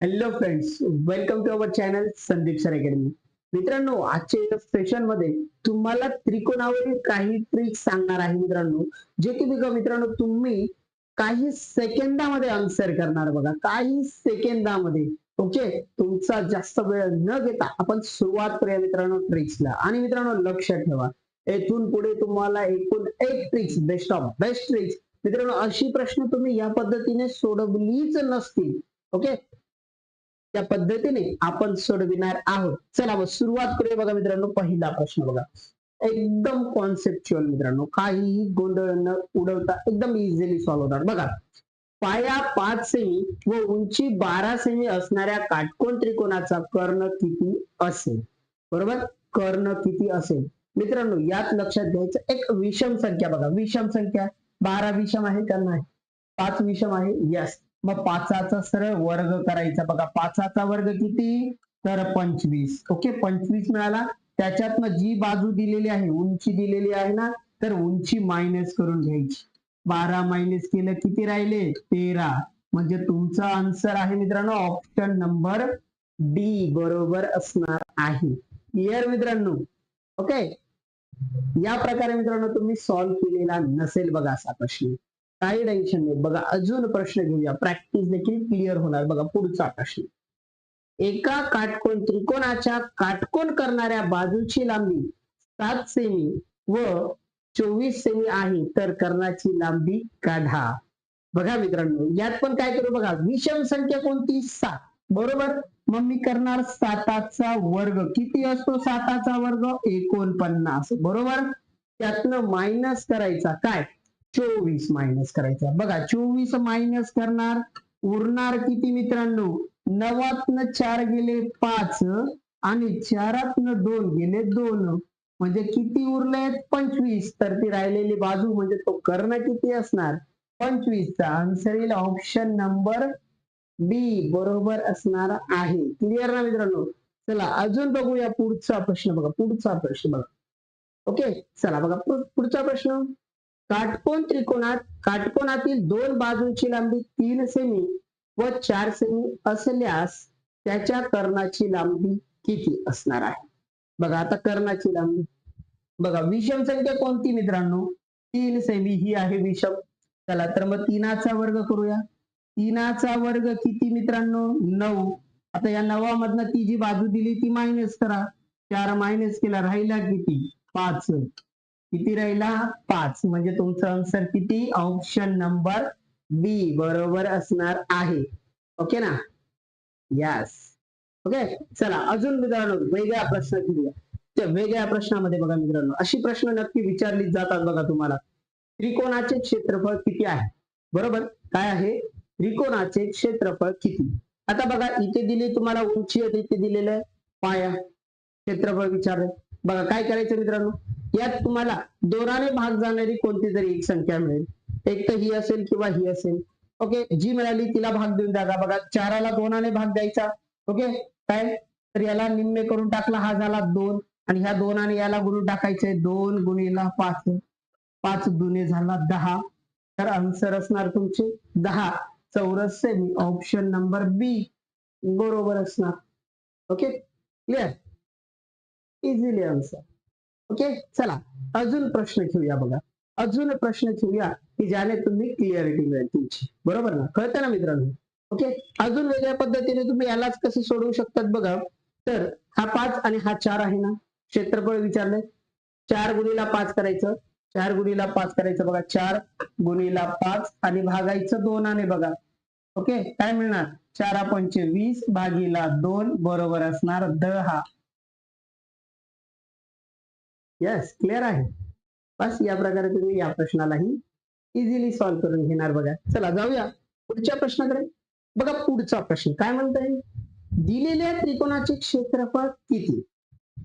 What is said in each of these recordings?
Hello friends welcome to our channel Sandeep sir academy मित्रांनो आजच्या सेशनमध्ये तुम्हाला त्रिकोणावरील काही ट्रिक्स सांगणार आहे मित्रांनो जे की बघा मित्रांनो तुम्ही काही सेकंदामध्ये आन्सर करणार बघा. काही सेकंदामध्ये ओके तुमचा जास्त वेळ न घेता आपण सुरुवात करूया मित्रांनो ट्रिक्सला आणि मित्रांनो लक्ष ठेवा. येथून पुढे तुम्हाला एकूण एक tricks best of best tricks मित्रांनो अशी प्रश्न तुम्ही या पद्धतीने सोडवलीच नसतील ओके त्या पद्धतीने आपण सोडविणार आहोत. चला मग सुरुवात करूया बघा मित्रांनो पहिला प्रश्न बघा. एकदम कॉन्सेप्च्युअल मित्रांनो काहीही गोंधळ न उडवता एकदम इझिली सॉल्व्ह होणार बघा पाया पाच सेमी व उंची बारा सेमी असणाऱ्या काटकोन त्रिकोणाचा कर्ण किती असेल? बरोबर? कर्ण किती असेल? मित्रांनो यात लक्षात घ्यायचं एक विषम संख्या बघा. विषम संख्या बारा विषम आहे का नाही? पाच विषम आहे? यस मग पाचाचा सरळ वर्ग करायचा. बघा पाचाचा वर्ग किती? तर पंचवीस. ओके पंचवीस मिळाला. त्याच्यातनं जी बाजू दिलेली आहे उंची दिलेली आहे ना तर उंची मायनस करून घ्यायची. बारा मायनस केलं किती राहिले? तेरा. म्हणजे तुमचा आन्सर आहे मित्रांनो ऑप्शन नंबर डी बरोबर असणार आहे. क्लिअर मित्रांनो? ओके या प्रकारे मित्रांनो तुम्ही सॉल्व्ह केलेला नसेल बघा असा प्रश्न. काही टेन्शन नाही. बघा अजून प्रश्न घेऊया. प्रॅक्टिस देखील क्लिअर होणार. बघा पुढचा प्रश्न. एका काटकोण त्रिकोणाच्या काटकोण करणाऱ्या बाजूची लांबी सात सेमी व चोवीस सेमी आहे तर कर्णाची लांबी काढा. बघा मित्रांनो यात पण काय करू बघा विषम संख्या कोणती? सात. बरोबर? मग मी करणार साताचा वर्ग. किती असतो साताचा वर्ग? एकोणपन्नास. बरोबर? त्यातनं मायनस करायचा. काय? चोवीस मायनस करायचा. बघा चोवीस मायनस करणार उरणार किती मित्रांनो? नवातनं चार गेले पाच आणि चारातनं दोन गेले दोन. म्हणजे किती उरले पंचवीस. तर ती राहिलेली बाजू म्हणजे तो कर्ण किती असणार? पंचवीसचा. आन्सर येईल ऑप्शन नंबर बी बरोबर असणार आहे. क्लिअर ना मित्रांनो? चला अजून बघूया पुढचा प्रश्न बघा पुढचा प्रश्न बघा. ओके चला बघा पुढचा प्रश्न. काटकोन त्रिकोणात काटकोनातील दोन बाजूंची लांबी तीन सेमी व चार सेमी असल्यास त्याच्या कर्णाची लांबी किती असणार आहे? बघा आता कर्णाची लांबी. बघा विषम संख्या कोणती मित्रांनो? तीन सेमी ही आहे विषम. चला तर मग तीनाचा वर्ग करूया. तीनाचा वर्ग किती मित्रांनो? नऊ. आता या नवामधनं ती जी बाजू दिली ती मायनस करा. चार मायनस केला राहिला किती? पाच. किती राहिला? पाच. म्हणजे तुमचं आन्सर किती? ऑप्शन नंबर बी बरोबर असणार आहे. ओके ना? यस ओके चला अजून मित्रांनो वेगळ्या प्रश्न घेऊया. त्या वेगळ्या प्रश्नामध्ये बघा मित्रांनो. अशी प्रश्न नक्की विचारली जातात बघा तुम्हाला. त्रिकोणाचे क्षेत्रफळ किती आहे? बरोबर? काय आहे? त्रिकोणाचे क्षेत्रफळ किती? आता बघा इथे दिली तुम्हाला उंची आहे इथे दिलेलं आहे. पाया. क्षेत्रफळ विचारलं. बघा काय करायचं मित्रांनो? यात तुम्हाला दोनाने भाग जाणारी कोणती तरी एक संख्या मिळेल. एक तर ही असेल किंवा ही असेल. ओके जी मिळाली तिला भाग देऊन द्या बघा. चाराला दोनाने भाग द्यायचा. ओके काय? तर याला निम्मे करून टाकला. हा झाला दोन. आणि ह्या दोनाने याला गुणून टाकायचे दोन गुणीला पाच. पाच दुने झाला दहा. तर आन्सर असणार तुमचे दहा. चौरस सेमी ऑप्शन नंबर बी बरोबर असणार. Okay clear easily answer okay? चला अजून प्रश्न घेऊया बघा. अजून प्रश्न घेऊया की ज्याने तुम्ही क्लिअरिटी मिळेल तुमची बरोबर ना? कळतं ना मित्रांनो? ओके? अजून वेगळ्या पद्धतीने तुम्ही यालाच कसे सोडवू शकतात बघा. तर हा पाच आणि हा चार आहे ना? क्षेत्रफळ विचारलंय. चार गुणीला पाच करायचं. चार गुणीला पाच करायचं बघा. चार गुणीला पाच आणि भागायचं दोनाने बघा. ओके? काय मिळणार? चारा पंचे वीस भागीला दोन बरोबर असणार दहा. यस क्लिअर आहे. बस या प्रकारे तुम्ही या प्रश्नालाही इझिली सॉल्व्ह करून घेणार बघा. चला जाऊया पुढच्या प्रश्नाकडे. बघा पुढचा प्रश्न. काय म्हणताय? दिलेल्या त्रिकोणाचे क्षेत्रफळ किती?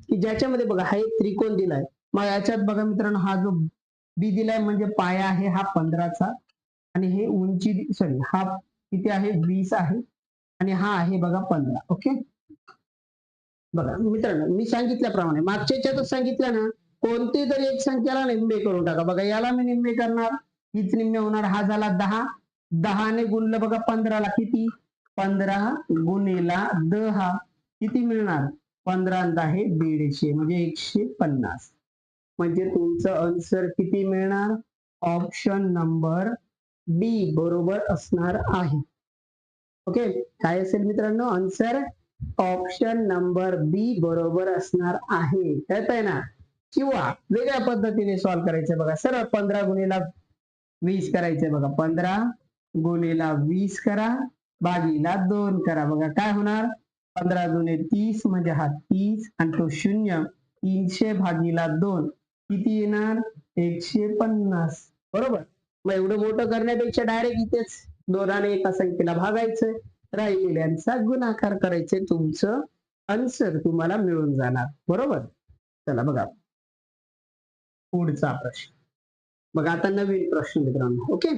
की ज्याच्यामध्ये बघा हा एक त्रिकोण दिलाय. मग याच्यात बघा मित्रांनो हा जो बी दिलाय म्हणजे पाया आहे हा पंधराचा आणि हे उंची सॉरी हा किती आहे? वीस आहे आणि हा आहे बघा पंधरा ओके बघा मित्रांनो मी सांगितल्याप्रमाणे मागच्या याच्यातच सांगितलं ना कोणती तरी एक संख्याला निम्मे करून टाका. बघा याला मी निम्मे करणार. हीच निम्मे होणार. हा झाला दहा. दहाने गुणलं बघा पंधराला किती? पंधरा गुणेला दहा. किती मिळणार? पंधरा दहा दीडशे म्हणजे एकशे पन्नास. म्हणजे तुमचं आन्सर किती मिळणार? ऑप्शन नंबर डी बरोबर असणार आहे. ओके काय असेल मित्रांनो? आन्सर ऑप्शन नंबर बी बरोबर असणार आहे. कळत आहे ना? किंवा वेगळ्या पद्धतीने सॉल्व्ह करायचं बघा. सरळ पंधरा गुणिला वीस करायचंय बघा. पंधरा गुणिला वीस करा. भागीला दोन करा. बघा काय होणार? पंधरा दुने तीस म्हणजे हा तीस आणि तो शून्य तीनशे भागीला दोन. किती येणार? एकशे पन्नास. बरोबर? मग एवढं मोठं करण्यापेक्षा डायरेक्ट इथेच दोनाने एका संख्येला भागायचं. राहिलेल्यांचा गुणाकार करायचे. तुमचं आन्सर तुम्हाला मिळून जाणार. बरोबर? चला बघा. पुढचा प्रश्न. बघा आता नवीन प्रश्न मित्रांनो ओके?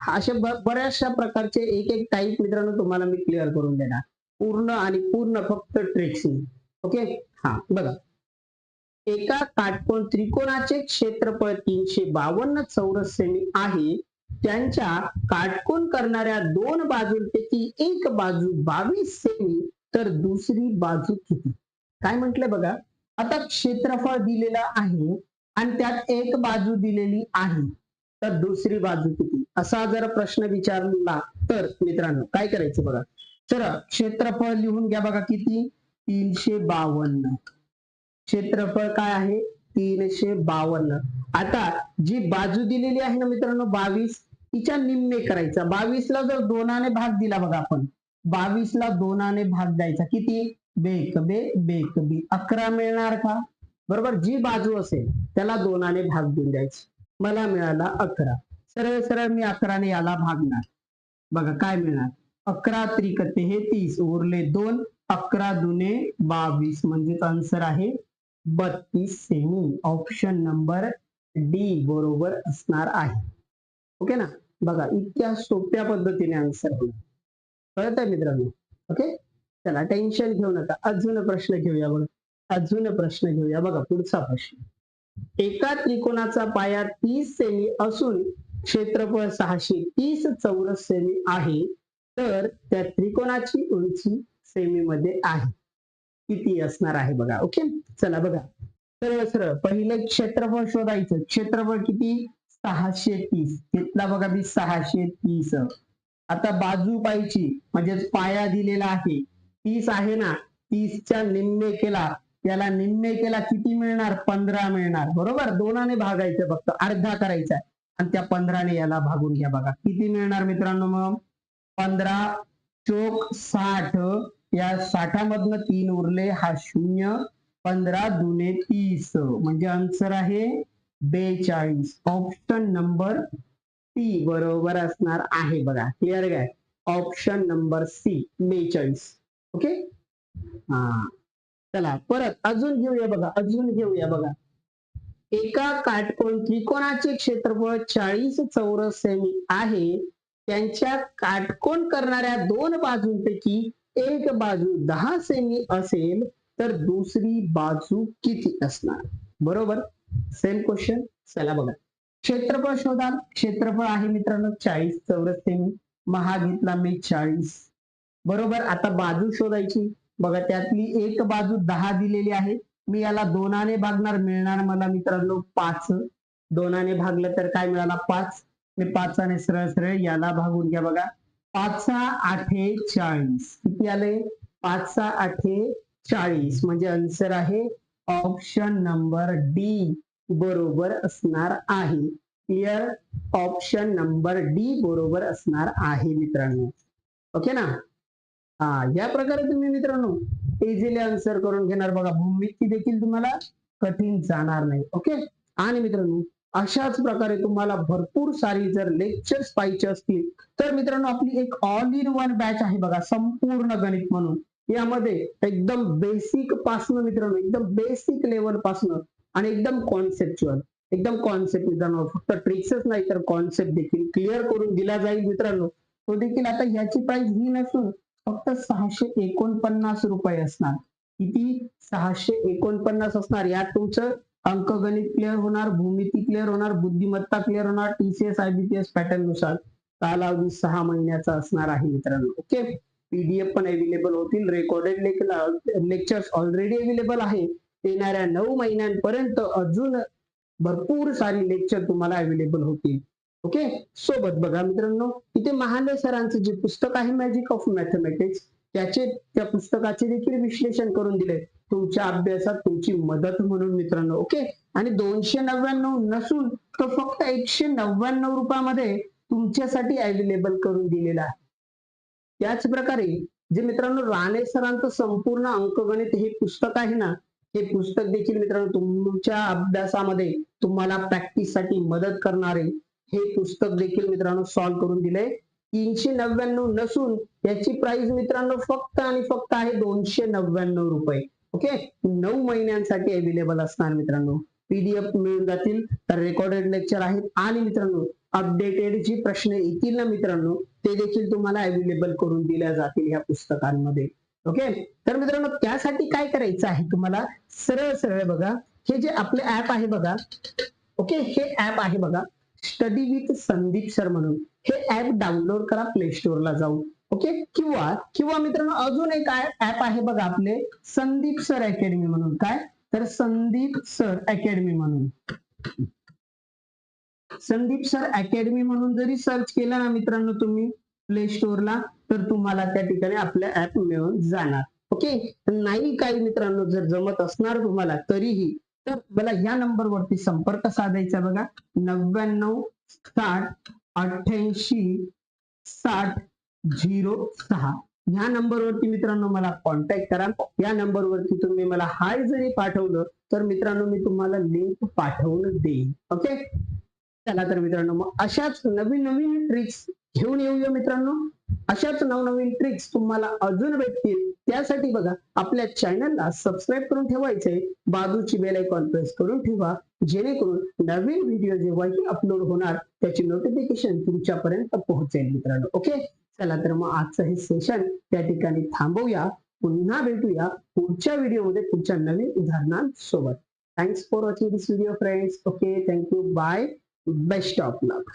अशा बऱ्याचशा प्रकारचे एक एक टाईप मित्रांनो तुम्हाला मी क्लिअर करून देणार. पूर्ण आणि पूर्ण फक्त ट्रिक्स ओके? हा बघा. एका काटकोण त्रिकोणाचे क्षेत्रफळ तीनशे बावन्न चौरस सेमी आहे. त्यांच्या काटकोण करणाऱ्या दोन बाजूंपैकी एक बाजू बावीस सेमी तर दुसरी बाजू किती? काय म्हटलंय बघा? आता क्षेत्रफळ दिलेलं आहे आणि त्यात एक बाजू दिलेली आहे तर दुसरी बाजू किती? असा जर प्रश्न विचारला तर मित्रांनो काय करायचं बघा? तर क्षेत्रफळ लिहून घ्या बघा किती? तीनशे बावन्न. क्षेत्रफळ काय आहे? तीनशे बावन्न. आता जी बाजू दिलेली आहे ना मित्रांनो बावीस तिच्या निम्मे करायचा. बावीसला जर दोनाने भाग दिला बघा आपण बावीसला दोनाने भाग द्यायचा. किती? बेक बे बेक बी. अकरा मिळणार का? बरोबर? जी बाजू असेल त्याला दोनाने भाग देऊन द्यायची. मला मिळाला अकरा. सरळ सरळ मी अकराने याला भागणार. बघा काय मिळणार? अकरा त्रिकते हे तीस. उरले दोन. अकरा दुने बावीस. म्हणजेच आन्सर आहे बत्तीस सेमी. ऑप्शन नंबर डी बरोबर असणार आहे. ओके ना? बघा इतक्या सोप्या पद्धतीने आन्सर होणार कळत आहे मित्रांनो? ओके चला टेन्शन घेऊ नका. अजून प्रश्न घेऊया बघा. अजून प्रश्न घेऊया. बघा पुढचा प्रश्न. एका त्रिकोणाचा पाया तीस सेमी असून क्षेत्रफळ सहाशे तीस चौरस सेमी आहे तर त्या त्रिकोणाची उंची सेमी मध्ये आहे. किती असणार आहे बघा ओके? चला बघा. सरळ सरळ. पहिलं क्षेत्रफळ शोधायचं. क्षेत्रफळ किती? सहाशे तीस. घेतला बघा मी सहाशे तीस. आता बाजू पाहिजे म्हणजेच पाया दिलेला आहे. तीस आहे ना? तीसच्या निम्मे केला. त्याला निम्मे केला किती मिळणार? पंधरा मिळणार. बरोबर? दोनाने भागायचं फक्त. अर्धा करायचा आणि त्या पंधराने याला भागून घ्या बघा. किती मिळणार मित्रांनो मग? पंधरा चोक साठ. या साठामधनं तीन उरले हा शून्य. पंधरा दुने तीस. म्हणजे आन्सर आहे बेचाळीस. ऑप्शन नंबर सी बरोबर असणार आहे बघा. क्लिअर काय? ऑप्शन नंबर सी बेचाळीस. ओके हा. चला परत अजून घेऊया बघा अजून घेऊया बघा. एका काटकोण त्रिकोणाचे क्षेत्रफळ चाळीस चौरस सेमी आहे? त्यांच्या काटकोण करणाऱ्या दोन बाजूंपैकी एक बाजू दहा सेमी असेल तर दुसरी बाजू किती असणार? बरोबर? सेम क्वेश्चन चला बघा. क्षेत्रफळ शोधाल. क्षेत्रफळ आहे मित्रांनो चाळीस चौरस सेमी. महा घेतला मी चाळीस. बरोबर? आता बाजू शोधायची. बघा त्यातली एक बाजू दहा दिलेली आहे. मी याला दोनाने भागणार मिळणार मला मित्रांनो पाच. दोनाने भागलं तर काय मिळाला पाच? मी पाचाने सरळ सरळ याला भागून घ्या बघा. पाच सहा आठे चाळीस. किती आले? पाचसा आठे चाळीस. म्हणजे आन्सर आहे ऑप्शन नंबर डी बरोबर असणार आहे. क्लिअर ऑप्शन नंबर डी बरोबर असणार आहे मित्रांनो. ओके ना? हा या प्रकारे तुम्ही मित्रांनो इझिली आन्सर करून घेणार बघा. भूमिती देखील तुम्हाला कठीण जाणार नाही ओके आणि मित्रांनो अशाच प्रकारे तुम्हाला भरपूर सारी जर लेक्चर्स पाहिजे असतील तर मित्रांनो आपली एक ऑल इन वन बॅच आहे बघा संपूर्ण गणित म्हणून. यामध्ये एकदम बेसिक पासनं मित्रांनो एकदम बेसिक लेवल पासनं आणि एकदम कॉन्सेप्च्युअल एकदम कॉन्सेप्ट मित्रांनो फक्त ट्रिक्सच नाही तर कॉन्सेप्ट देखील क्लिअर करून दिला जाईल मित्रांनो. तो देखील आता ह्याची प्राइस ही नसून फक्त सहाशे एकोणपन्नास रुपये असणार. किती? सहाशे एकोणपन्नास असणार. यात तुमचं अंकगणित क्लिअर होणार भूमिती क्लिअर होणार बुद्धिमत्ता क्लिअर होणार टीसीएस आयबीपीएस पॅटर्ननुसार कालावधी सहा महिन्याचा असणार आहे मित्रांनो. ओके पीडीएफ पण अवेलेबल होतील. रेकॉर्डेड लेक्चर्स ऑलरेडी अवेलेबल आहे. येणाऱ्या नऊ महिन्यांपर्यंत अजून भरपूर सारी लेक्चर तुम्हाला अवेलेबल होतील. ओके सोबत बघा मित्रांनो इथे महाले सरांचं जे पुस्तक आहे मॅजिक ऑफ मॅथमॅटिक्स त्याचे त्या पुस्तकाचे देखील विश्लेषण करून दिले. तुमच्या अभ्यासात तुमची मदत म्हणून मित्रांनो ओके आणि दोनशे नव्याण्णव नसून तो फक्त एकशे नव्याण्णव रुपयामध्ये तुमच्यासाठी अवेलेबल करून दिलेला आहे. त्याच प्रकारे जे मित्रांनो राणे सरांचं संपूर्ण अंकगणित हे पुस्तक आहे ना हे पुस्तक देखील मित्रांनो तुमच्या अभ्यासामध्ये तुम्हाला प्रॅक्टिससाठी मदत करणारे हे पुस्तक देखील मित्रांनो सॉल्व्ह करून दिले तीनशे नव्याण्णव नसून याची प्राइस मित्रांनो फक्त आणि फक्त आहे दोनशे नव्याण्णव रुपये. ओके नऊ महिन्यांसाठी अवेलेबल असणार मित्रांनो. पीडीएफ मिळून जातील. तर रेकॉर्डेड लेक्चर आहेत. आणि मित्रांनो अपडेटेड जी प्रश्न येतील ना मित्रांनो ते देखील तुम्हाला अवेलेबल करून दिल्या जातील ह्या पुस्तकांमध्ये. ओके तर मित्रांनो त्यासाठी काय करायचं आहे तुम्हाला? सरळ सरळ बघा. हे जे आपले ऍप आहे बघा. ओके हे ऍप आहे बघा. स्टडी विथ संदीप सर म्हणून. हे ऍप डाउनलोड करा प्ले स्टोअरला जाऊन. ओके किंवा किंवा मित्रांनो अजून एक ऍप आहे बघा आपले. संदीप सर अकॅडमी म्हणून. काय? तर संदीप सर अकॅडमी म्हणून. संदीप सर अकॅडमी म्हणून जरी सर्च केलं ना मित्रांनो तुम्ही प्ले स्टोअरला तर तुम्हाला त्या ठिकाणी आपलं ऍप मिळून जाणार. ओके नाही काही मित्रांनो जर जमत असणार तुम्हाला तरीही तर मला या नंबरवरती संपर्क साधायचा बघा. नव्याण्णव साठ अठ्ठ्याऐंशी साठ झिरो सहा. या नंबरवरती मित्रांनो मला कॉन्टॅक्ट करा. या नंबरवरती तुम्ही मला हाय जरी पाठवलं तर मित्रांनो मी तुम्हाला लिंक पाठवून देईन. ओके चला तर मित्रांनो मग अशाच नवीन नवीन ट्रिक्स घेऊन येऊया मित्रांनो. अशाच नवनवीन ट्रिक्स तुम्हाला अजून भेटतील. त्यासाठी बघा आपल्या चॅनलला सबस्क्राईब करून ठेवायचे बाजूची बेल आयकॉन प्रेस करून ठेवा. जेणेकरून नवीन व्हिडिओ जेव्हाही अपलोड होणार त्याची नोटिफिकेशन तुमच्यापर्यंत पोहोचेल मित्रांनो. ओके चला तर मग आजचं हे सेशन त्या ठिकाणी थांबवूया. पुन्हा भेटूया पुढच्या व्हिडिओमध्ये पुढच्या नवीन उदाहरणांसोबत. Thanks for watching this video friends okay thank you bye best of luck